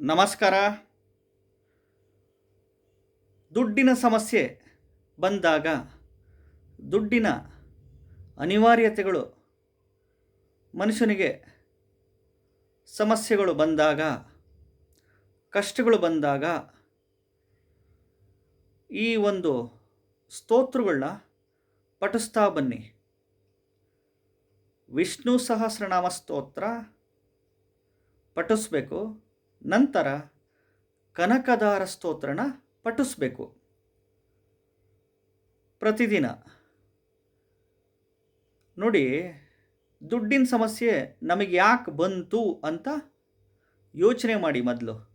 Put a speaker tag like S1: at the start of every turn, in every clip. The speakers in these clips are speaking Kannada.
S1: ನಮಸ್ಕಾರ. ದುಡ್ಡಿನ ಸಮಸ್ಯೆ ಬಂದಾಗ ದುಡ್ಡಿನ ಅನಿವಾರ್ಯತೆಗಳು, ಮನುಷ್ಯನಿಗೆ ಸಮಸ್ಯೆಗಳು ಬಂದಾಗ, ಕಷ್ಟಗಳು ಬಂದಾಗ ಈ ಒಂದು ಸ್ತೋತ್ರಗಳನ್ನ ಪಠಿಸ್ತಾ ಬನ್ನಿ. ವಿಷ್ಣು ಸಹಸ್ರನಾಮ ಸ್ತೋತ್ರ ಪಠಿಸ್ಬೇಕು. ನಂತರ ಕನಕದಾರ ಸ್ತೋತ್ರನ ಪಠಿಸ್ಬೇಕು. ಪ್ರತಿದಿನ. ನೋಡಿ, ದುಡ್ಡಿನ ಸಮಸ್ಯೆ ನಮಗೆ ಯಾಕೆ ಬಂತು ಅಂತ ಯೋಚನೆ ಮಾಡಿ ಮೊದಲು.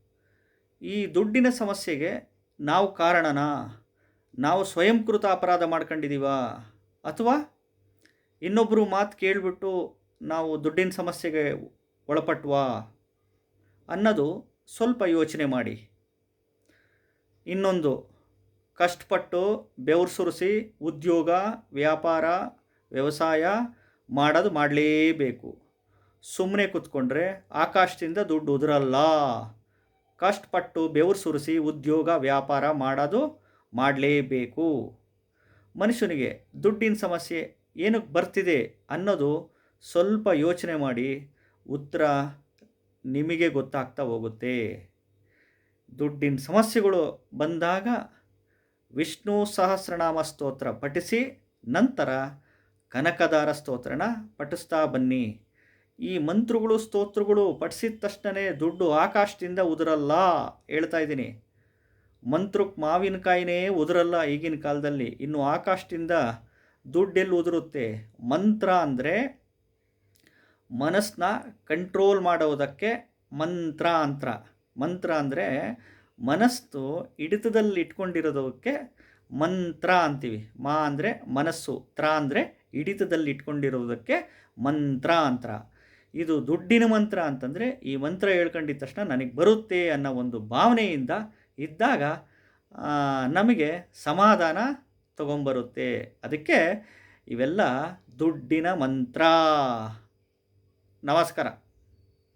S1: ಈ ದುಡ್ಡಿನ ಸಮಸ್ಯೆಗೆ ನಾವು ಕಾರಣನಾ? ನಾವು ಸ್ವಯಂಕೃತ ಅಪರಾಧ ಮಾಡ್ಕೊಂಡಿದ್ದೀವ ಅಥವಾ ಇನ್ನೊಬ್ಬರು ಮಾತು ಕೇಳಿಬಿಟ್ಟು ನಾವು ದುಡ್ಡಿನ ಸಮಸ್ಯೆಗೆ ಒಳಪಟ್ವಾ? ಅನ್ನೋದು ಸ್ವಲ್ಪ ಯೋಚನೆ ಮಾಡಿ. ಇನ್ನೊಂದು, ಕಷ್ಟಪಟ್ಟು ಬೆವರು ಸುರಿಸಿ ಉದ್ಯೋಗ, ವ್ಯಾಪಾರ, ವ್ಯವಸಾಯ ಮಾಡೋದು ಮಾಡಲೇಬೇಕು. ಸುಮ್ಮನೆ ಕೂತ್ಕೊಂಡ್ರೆ ಆಕಾಶದಿಂದ ದುಡ್ಡು ಉದುರಲ್ಲ. ಕಷ್ಟಪಟ್ಟು ಬೆವರು ಸುರಿಸಿ ಉದ್ಯೋಗ, ವ್ಯಾಪಾರ ಮಾಡೋದು ಮಾಡಲೇಬೇಕು. ಮನುಷ್ಯನಿಗೆ ದುಡ್ಡಿನ ಸಮಸ್ಯೆ ಏನಕ್ಕೆ ಬರ್ತಿದೆ ಅನ್ನೋದು ಸ್ವಲ್ಪ ಯೋಚನೆ ಮಾಡಿ. ಉತ್ತರ ನಿಮಗೆ ಗೊತ್ತಾಗ್ತಾ ಹೋಗುತ್ತೆ. ದುಡ್ಡಿನ ಸಮಸ್ಯೆಗಳು ಬಂದಾಗ ವಿಷ್ಣು ಸಹಸ್ರನಾಮ ಸ್ತೋತ್ರ ಪಠಿಸಿ, ನಂತರ ಕನಕದಾರ ಸ್ತೋತ್ರನ ಪಠಿಸ್ತಾ ಬನ್ನಿ. ಈ ಮಂತ್ರಗಳು, ಸ್ತೋತ್ರಗಳು ಪಠಿಸಿದ ತಕ್ಷಣವೇ ದುಡ್ಡು ಆಕಾಶದಿಂದ ಉದುರಲ್ಲ ಹೇಳ್ತಾ ಇದ್ದೀನಿ. ಮಂತ್ರಕ್ಕೆ ಮಾವಿನಕಾಯಿನೇ ಉದುರಲ್ಲ ಈಗಿನ ಕಾಲದಲ್ಲಿ. ಇನ್ನು ಆಕಾಶದಿಂದ ದುಡ್ಡೆಲ್ಲಿ ಉದುರುತ್ತೆ. ಮಂತ್ರ ಅಂದರೆ ಮನಸ್ಸನ್ನ ಕಂಟ್ರೋಲ್ ಮಾಡೋದಕ್ಕೆ ಮಂತ್ರ ಅಂತ್ರ ಮಂತ್ರ ಅಂದರೆ ಮನಸ್ಸು ಹಿಡಿತದಲ್ಲಿ ಇಟ್ಕೊಂಡಿರೋದಕ್ಕೆ ಮಂತ್ರ ಅಂತೀವಿ. ಮಾ ಅಂದರೆ ಮನಸ್ಸು, ತ್ರ ಅಂದರೆ ಹಿಡಿತದಲ್ಲಿ ಇಟ್ಕೊಂಡಿರೋದಕ್ಕೆ ಮಂತ್ರ ಅಂತ್ರ ಇದು ದುಡ್ಡಿನ ಮಂತ್ರ ಅಂತಂದರೆ ಈ ಮಂತ್ರ ಹೇಳ್ಕೊಂಡಿದ್ದ ತಕ್ಷಣ ನನಗೆ ಬರುತ್ತೆ ಅನ್ನೋ ಒಂದು ಭಾವನೆಯಿಂದ ಇದ್ದಾಗ ನಮಗೆ ಸಮಾಧಾನ ತಗೊಂಬರುತ್ತೆ. ಅದಕ್ಕೆ ಇವೆಲ್ಲ ದುಡ್ಡಿನ ಮಂತ್ರ. ನಮಸ್ಕಾರ